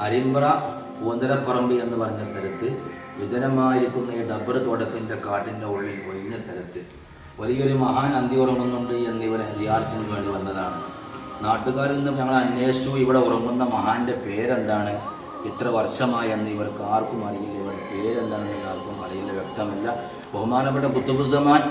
അരിമ്പ്ര പൂന്തരപ്പറമ്പ് എന്ന് പറഞ്ഞ സ്ഥലത്ത് വിജനമായിരിക്കുന്ന ഈ ഡബ്ബർ തോട്ടത്തിന്റെ കാട്ടിന്റെ ഉള്ളിൽ ഒഴിഞ്ഞ സ്ഥലത്ത് വലിയൊരു മഹാൻ അന്തി ഉറങ്ങുന്നുണ്ട് എന്നിവരെ ജിയാർത്തിന് വേണ്ടി വന്നതാണ്. നാട്ടുകാരിൽ നിന്നും ഞങ്ങൾ അന്വേഷിച്ചു ഇവിടെ ഉറങ്ങുന്ന മഹാന്റെ പേരെന്താണ് ഇത്ര വർഷമായി എന്ന് ഇവർക്ക് ആർക്കും അറിയില്ല. ഇവരുടെ പേരെന്താണെന്ന് ആർക്കും അറിയില്ല വ്യക്തമല്ല. ബഹുമാനപ്പെട്ട കുത്തുബുസമാൻ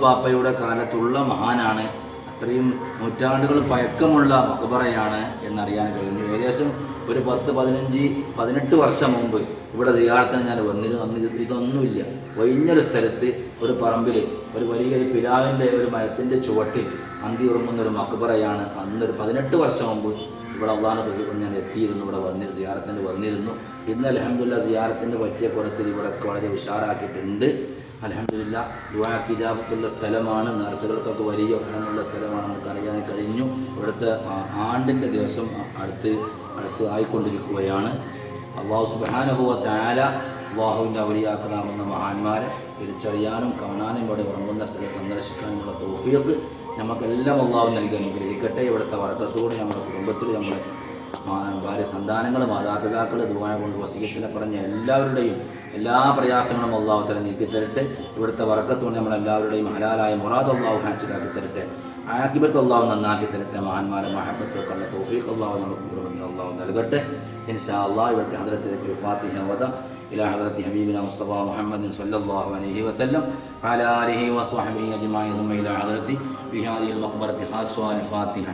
പാപ്പയുടെ കാലത്തുള്ള മഹാനാണ്. അത്രയും നൂറ്റാണ്ടുകൾ പഴക്കമുള്ള മക്ബറയാണ് എന്നറിയാൻ കഴിയുന്നു. ഏകദേശം ഒരു പത്ത് പതിനഞ്ച് പതിനെട്ട് വർഷം മുമ്പ് ഇവിടെ സിയാറത്തിന് ഞാൻ വന്നിരുന്നു. അന്ന് ഇതൊന്നുമില്ല. ഒഴിഞ്ഞൊരു സ്ഥലത്ത് ഒരു പറമ്പിൽ ഒരു വലിയൊരു പിലാവിന്റെ ഒരു മരത്തിന്റെ ചുവട്ടിൽ അന്തി ഉറങ്ങുന്ന ഒരു മക്ബറയാണ് അന്നൊരു പതിനെട്ട് വർഷം മുമ്പ് ഇവിടെ അള്ളാഹ് തൊഴിൽ ഞാൻ എത്തിയിരുന്നു. ഇവിടെ വന്നി സിയാറത്തിന് വന്നിരുന്നു. ഇന്ന് അലഹമുല്ല സിയാറത്തിന്റെ പറ്റിയ കുടത്തിൽ ഇവിടെ വളരെ ഉഷാറാക്കിയിട്ടുണ്ട്. അലഹമില്ല ദുവാ ഇജാബത്തുള്ള സ്ഥലമാണ് നേർച്ചകൾക്കൊക്കെ വലിയ ഫലമുള്ള സ്ഥലമാണെന്നൊക്കെ അറിയാൻ കഴിഞ്ഞു. ഇവിടുത്തെ ആണ്ടിന്റെ ദിവസം അടുത്ത് അടുത്ത് ആയിക്കൊണ്ടിരിക്കുകയാണ്. അള്ളാഹു സുബാനുഭവ താല അള്ളാഹുവിന്റെ അവലിയാക്കലാവുന്ന മഹാന്മാരെ തിരിച്ചറിയാനും കാണാനും ഇവിടെ ഉറങ്ങുന്ന സ്ഥലം സന്ദർശിക്കാനുമുള്ള തോഫിയത് നമുക്കെല്ലാം അള്ളാഹു നൽകി അനുഗ്രഹിക്കട്ടെ. ഇവിടുത്തെ വർക്കത്തോടെ നമ്മുടെ കുടുംബത്തിൽ നമ്മുടെ ഭാര്യ സന്താനങ്ങൾ മാതാപിതാക്കൾ ദുബായ കൊണ്ട് വസീയത്തിനെ പറഞ്ഞ എല്ലാവരുടെയും എല്ലാ പ്രയാസങ്ങളും അള്ളാഹു തല നീക്കി തരട്ടെ ഇവിടുത്തെ വർക്കത്തോടെ നമ്മളെല്ലാവരുടെയും ഹലാലായ മുറാദ് അള്ളാഹു ഹാൻസിലാക്കി തരട്ടെ ആക്കിബത്ത് അള്ളാഹു നന്നാക്കി തരട്ടെ മഹാന്മാരെ മഹബത്തൊക്കെ ഉള്ള തോഫീഖ് അള്ളാഹു നമുക്ക് കുടുംബത്തിൽ അള്ളാഹു നൽകട്ടെ ഇൻഷാ അള്ളാഹ് ഇവിടുത്തെ ഹദ്രത്തിലേക്ക് ഒരു ഫാത്തിഹ വധ إلى حضرة حبيبنا مصطفى محمد صلى الله عليه وسلم وعلى آله وصحبه أجمعين ثم إلى حضرة بهذه المقبرة خاصة الفاتحة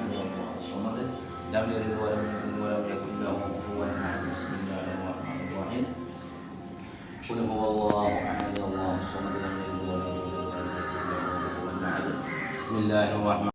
لم يلد ولم يولد ولم يكن له كفوا أحد. بسم الله الرحمن الرحيم. قل هو الله أحد. الله الصمد لم يلد ولم يكن له كفوا أحد بسم الله الرحمن